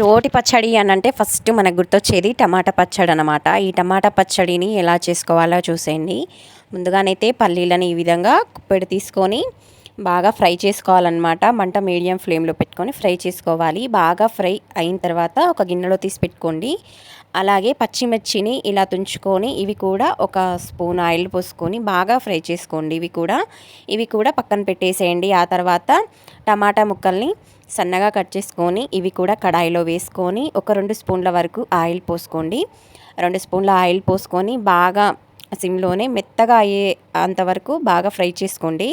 రోటి పచ్చడి అని అంటే ఫస్ట్ మనకు గుర్తొచ్చేది టమాటా పచ్చడి అనమాట ఈ టమాటా పచ్చడిని ఎలా చేసుకోవాలో చూసేయండి. ముందుగానైతే పల్లీలను ఈ విధంగా కుప్పెడు తీసుకొని బాగా ఫ్రై చేసుకోవాలన్నమాట. మంట మీడియం ఫ్లేమ్లో పెట్టుకొని ఫ్రై చేసుకోవాలి. బాగా ఫ్రై అయిన తర్వాత ఒక గిన్నెలో తీసి పెట్టుకోండి. అలాగే పచ్చిమిర్చిని ఇలా తుంచుకొని ఇవి కూడా ఒక స్పూన్ ఆయిల్ పోసుకొని బాగా ఫ్రై చేసుకోండి. ఇవి కూడా ఇవి కూడా పక్కన పెట్టేసేయండి. ఆ తర్వాత టమాటా ముక్కల్ని సన్నగా కట్ చేసుకొని ఇవి కూడా కడాయిలో వేసుకొని ఒక రెండు స్పూన్ల వరకు ఆయిల్ పోసుకోండి. రెండు స్పూన్ల ఆయిల్ పోసుకొని బాగా సిమ్లోనే మెత్తగా అయ్యే అంతవరకు బాగా ఫ్రై చేసుకోండి.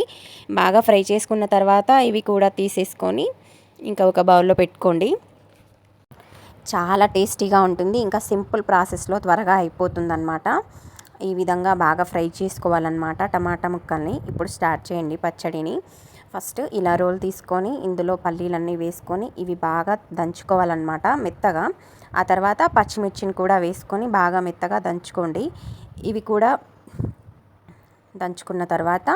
బాగా ఫ్రై చేసుకున్న తర్వాత ఇవి కూడా తీసేసుకొని ఇంకా ఒక బౌల్లో పెట్టుకోండి. చాలా టేస్టీగా ఉంటుంది. ఇంకా సింపుల్ ప్రాసెస్లో త్వరగా అయిపోతుందన్నమాట. ఈ విధంగా బాగా ఫ్రై చేసుకోవాలన్నమాట టమాటా ముక్కల్ని. ఇప్పుడు స్టార్ట్ చేయండి పచ్చడిని. ఫస్ట్ ఇలా రోల్ తీసుకొని ఇందులో పల్లీలన్నీ వేసుకొని ఇవి బాగా దంచుకోవాలన్నమాట మెత్తగా. ఆ తర్వాత పచ్చిమిర్చిని కూడా వేసుకొని బాగా మెత్తగా దంచుకోండి. ఇవి కూడా దంచుకున్న తర్వాత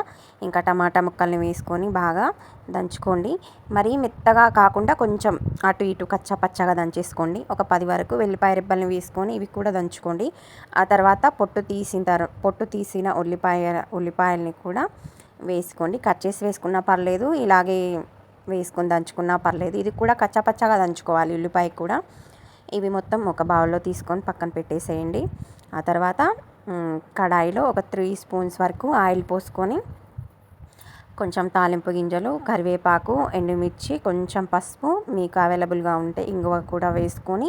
ఇంకా టమాటా ముక్కల్ని వేసుకొని బాగా దంచుకోండి. మరీ మెత్తగా కాకుండా కొంచెం అటు ఇటు కచ్చపచ్చగా దంచేసుకోండి. ఒక పది వరకు వెల్లిపాయ రెబ్బల్ని వేసుకొని ఇవి కూడా దంచుకోండి. ఆ తర్వాత పొట్టు తీసిన తర్వాత పొట్టు తీసిన ఉల్లిపాయ ఉల్లిపాయల్ని కూడా వేసుకోండి. కట్ చేసి వేసుకున్నా పర్లేదు. ఇలాగే వేసుకొని దంచుకున్నా పర్లేదు. ఇది కూడా కచ్చాపచ్చాగా దంచుకోవాలి. ఉల్లిపాయ కూడా. ఇవి మొత్తం ఒక బౌల్లో తీసుకొని పక్కన పెట్టేసేయండి. ఆ తర్వాత కడాయిలో ఒక త్రీ స్పూన్స్ వరకు ఆయిల్ పోసుకొని కొంచెం తాలింపు గింజలు కరివేపాకు ఎండుమిర్చి కొంచెం పసుపు మీకు అవైలబుల్గా ఉంటే ఇంగువ కూడా వేసుకొని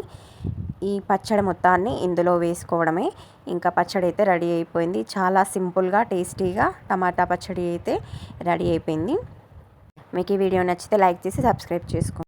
ఈ పచ్చడి మొత్తాన్ని ఇందులో వేసుకోవడమే. ఇంకా పచ్చడి అయితే రెడీ అయిపోయింది. చాలా సింపుల్గా టేస్టీగా టమాటా పచ్చడి అయితే రెడీ అయిపోయింది. మీకు ఈ వీడియో నచ్చితే లైక్ చేసి సబ్స్క్రైబ్ చేసుకోండి.